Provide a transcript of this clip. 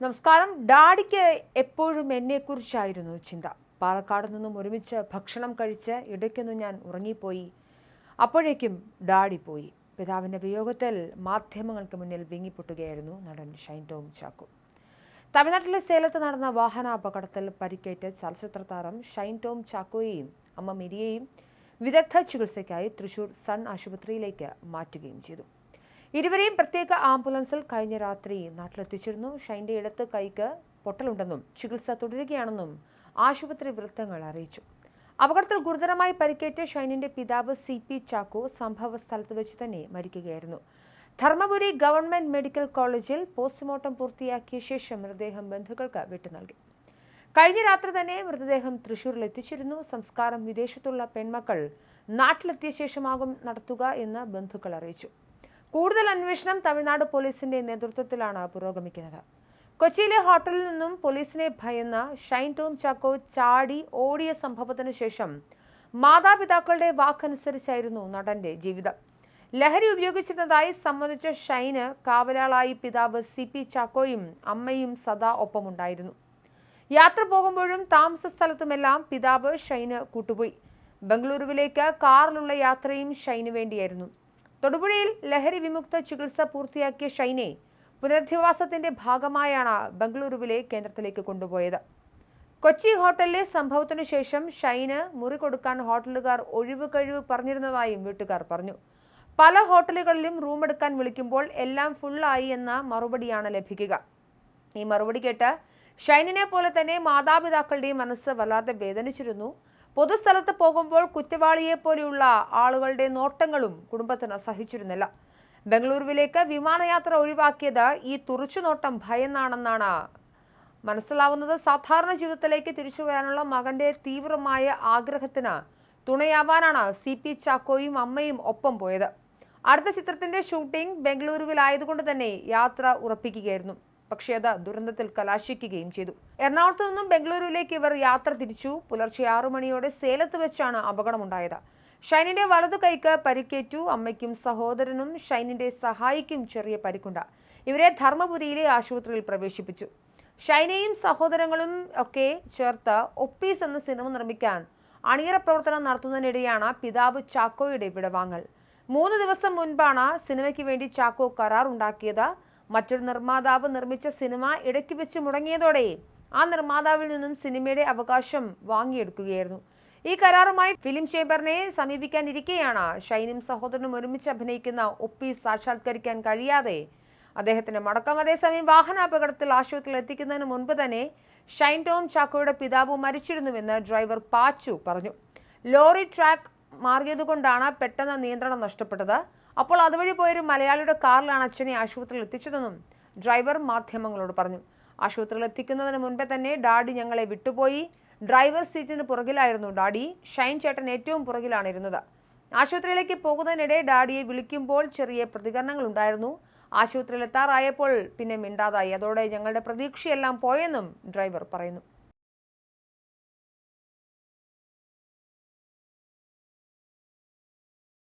നമസ്കാരം. ഡാഡിക്ക് എപ്പോഴും എന്നെക്കുറിച്ചായിരുന്നു ചിന്ത. പാലക്കാട് നിന്നും ഒരുമിച്ച് ഭക്ഷണം കഴിച്ച് ഇടയ്ക്കൊന്നും ഞാൻ ഉറങ്ങിപ്പോയി. അപ്പോഴേക്കും ഡാഡി പോയി. പിതാവിന്റെ വിയോഗത്തിൽ മാധ്യമങ്ങൾക്ക് മുന്നിൽ വിങ്ങിപ്പൊട്ടുകയായിരുന്നു നടൻ ഷൈൻ ടോം ചാക്കോ. തമിഴ്നാട്ടിലെ സേലത്ത് നടന്ന വാഹനാപകടത്തിൽ പരിക്കേറ്റ് ചലച്ചിത്ര താരം ഷൈൻ ടോം ചാക്കോയെയും അമ്മ മിരിയെയും വിദഗ്ധ ചികിത്സയ്ക്കായി തൃശൂർ സൺ ആശുപത്രിയിലേക്ക് മാറ്റുകയും ചെയ്തു. ഇരുവരെയും പ്രത്യേക ആംബുലൻസിൽ കഴിഞ്ഞ രാത്രി നാട്ടിലെത്തിച്ചിരുന്നു. ഷൈന്റെ ഇടത്ത് കൈക്ക് പൊട്ടലുണ്ടെന്നും ചികിത്സ തുടരുകയാണെന്നും ആശുപത്രി വൃത്തങ്ങൾ അറിയിച്ചു. അപകടത്തിൽ ഗുരുതരമായി പരിക്കേറ്റ ഷൈനിന്റെ പിതാവ് സി പി ചാക്കോ സംഭവ സ്ഥലത്ത് വെച്ച് തന്നെ മരിക്കുകയായിരുന്നു. ധർമ്മപുരി ഗവൺമെന്റ് മെഡിക്കൽ കോളേജിൽ പോസ്റ്റ്മോർട്ടം പൂർത്തിയാക്കിയ ശേഷം മൃതദേഹം ബന്ധുക്കൾക്ക് വിട്ടു നൽകി. കഴിഞ്ഞ രാത്രി തന്നെ മൃതദേഹം തൃശൂരിൽ എത്തിച്ചിരുന്നു സംസ്കാരം വിദേശത്തുള്ള പെൺമക്കൾ നാട്ടിലെത്തിയ ശേഷമാകും നടത്തുക എന്ന് ബന്ധുക്കൾ അറിയിച്ചു. കൂടുതൽ അന്വേഷണം തമിഴ്നാട് പോലീസിന്റെ നേതൃത്വത്തിലാണ് പുരോഗമിക്കുന്നത്. കൊച്ചിയിലെ ഹോട്ടലിൽ നിന്നും പോലീസിനെ ഭയന്ന ഷൈൻ ടോം ചാക്കോ ചാടി ഓടിയ സംഭവത്തിന് ശേഷം മാതാപിതാക്കളുടെ വാക്കനുസരിച്ചായിരുന്നു നടന്റെ ജീവിതം. ലഹരി ഉപയോഗിച്ചിരുന്നതായി സമ്മതിച്ച ഷൈന് കാവലാളായി പിതാവ് സി പി ചാക്കോയും അമ്മയും സദാ ഒപ്പമുണ്ടായിരുന്നു. യാത്ര പോകുമ്പോഴും താമസ സ്ഥലത്തുമെല്ലാം പിതാവ് ഷൈന് കൂട്ടുപോയി. ബംഗളൂരുവിലേക്ക് കാറിലുള്ള യാത്രയും ഷൈന് വേണ്ടിയായിരുന്നു. തൊടുപുഴയിൽ ലഹരി വിമുക്ത ചികിത്സ പൂർത്തിയാക്കിയ ഷൈനെ പുനരധിവാസത്തിന്റെ ഭാഗമായാണ് ബംഗളൂരുവിലെ കേന്ദ്രത്തിലേക്ക് കൊണ്ടുപോയത്. കൊച്ചി ഹോട്ടലിലെ സംഭവത്തിനു ശേഷം ഷൈന് മുറി കൊടുക്കാൻ ഹോട്ടലുകാർ ഒഴിവ് കഴിവ് പറഞ്ഞിരുന്നതായും വീട്ടുകാർ പറഞ്ഞു. പല ഹോട്ടലുകളിലും റൂം എടുക്കാൻ വിളിക്കുമ്പോൾ എല്ലാം ഫുള്ളായി എന്ന മറുപടിയാണ് ലഭിക്കുക. ഈ മറുപടി കേട്ട് ഷൈനിനെ പോലെ തന്നെ മാതാപിതാക്കളുടെയും മനസ്സ് വല്ലാതെ വേദനിച്ചിരുന്നു. പൊതുസ്ഥലത്ത് പോകുമ്പോൾ കുറ്റവാളിയെ പോലെയുള്ള ആളുകളുടെ നോട്ടങ്ങളും കുടുംബത്തിന് സഹിച്ചിരുന്നില്ല. ബംഗളൂരുവിലേക്ക് വിമാനയാത്ര ഒഴിവാക്കിയത് ഈ തുറച്ചുനോട്ടം ഭയന്നാണെന്നാണ് മനസ്സിലാവുന്നത്. സാധാരണ ജീവിതത്തിലേക്ക് തിരിച്ചു വരാനുള്ള മകന്റെ തീവ്രമായ ആഗ്രഹത്തിന് തുണയാവാനാണ് സി പി ചാക്കോയും അമ്മയും ഒപ്പം പോയത്. അടുത്ത ചിത്രത്തിന്റെ ഷൂട്ടിംഗ് ബംഗളൂരുവിലായതുകൊണ്ട് തന്നെ യാത്ര ഉറപ്പിക്കുകയായിരുന്നു. പക്ഷേ അത് ദുരന്തത്തിൽ കലാശിക്കുകയും ചെയ്തു. എറണാകുളത്ത് നിന്നും ബംഗളൂരുവിലേക്ക് ഇവർ യാത്ര തിരിച്ചു. പുലർച്ചെ ആറു മണിയോടെ സേലത്ത് വെച്ചാണ് അപകടമുണ്ടായത്. ഷൈനിന്റെ വലതു കൈക്ക് പരിക്കേറ്റു. അമ്മയ്ക്കും സഹോദരനും ഷൈനിന്റെ സഹായിക്കും ചെറിയ പരിക്കുണ്ട്. ഇവരെ ധർമ്മപുരിയിലെ ആശുപത്രിയിൽ പ്രവേശിപ്പിച്ചു. ഷൈനയും സഹോദരങ്ങളും ഒക്കെ ചേർത്ത് ഒപ്പീസ് എന്ന സിനിമ നിർമ്മിക്കാൻ അണിയറ പ്രവർത്തനം നടത്തുന്നതിനിടെയാണ് പിതാവ് ചാക്കോയുടെ വിടവാങ്ങൽ. മൂന്ന് ദിവസം മുൻപാണ് സിനിമയ്ക്ക് വേണ്ടി ചാക്കോ കരാർ ഉണ്ടാക്കിയത് മറ്റൊരു നിർമ്മാതാവ് നിർമ്മിച്ച സിനിമ ഇടയ്ക്ക് വെച്ച് മുടങ്ങിയതോടെ ആ നിർമ്മാതാവിൽ നിന്നും സിനിമയുടെ അവകാശം വാങ്ങിയെടുക്കുകയായിരുന്നു. ഈ കരാറുമായി ഫിലിം ചേംബറിനെ സമീപിക്കാനിരിക്കെയാണ് ഷൈനും സഹോദരനും ഒരുമിച്ച് അഭിനയിക്കുന്ന ഒപ്പി സാക്ഷാത്കരിക്കാൻ കഴിയാതെ അദ്ദേഹത്തിന്റെ മടക്കം. അതേസമയം വാഹനാപകടത്തിൽ ആശുപത്രിയിൽ എത്തിക്കുന്നതിന് മുൻപ് തന്നെ ഷൈൻ ടോം ചാക്കോയുടെ പിതാവ് മരിച്ചിരുന്നുവെന്ന് ഡ്രൈവർ പാച്ചു പറഞ്ഞു. ലോറി ട്രാക്ക് മാറിയതുകൊണ്ടാണ് പെട്ടെന്ന് നിയന്ത്രണം നഷ്ടപ്പെട്ടത്. അപ്പോൾ അതുവഴി പോയൊരു മലയാളിയുടെ കാറിലാണ് അച്ഛനെ ആശുപത്രിയിൽ എത്തിച്ചതെന്നും ഡ്രൈവർ മാധ്യമങ്ങളോട് പറഞ്ഞു. ആശുപത്രിയിൽ എത്തിക്കുന്നതിന് മുൻപേ തന്നെ ഡാഡി ഞങ്ങളെ വിട്ടുപോയി. ഡ്രൈവർ സീറ്റിന് പുറകിലായിരുന്നു ഡാഡി. ഷൈൻ ചേട്ടൻ ഏറ്റവും പുറകിലാണ് ഇരുന്നത്. ആശുപത്രിയിലേക്ക് പോകുന്നതിനിടെ ഡാഡിയെ വിളിക്കുമ്പോൾ ചെറിയ പ്രതികരണങ്ങൾ ഉണ്ടായിരുന്നു ആശുപത്രിയിൽ എത്താറായപ്പോൾ പിന്നെ മിണ്ടാതായി. അതോടെ ഞങ്ങളുടെ പ്രതീക്ഷയെല്ലാം പോയെന്നും ഡ്രൈവർ പറയുന്നു.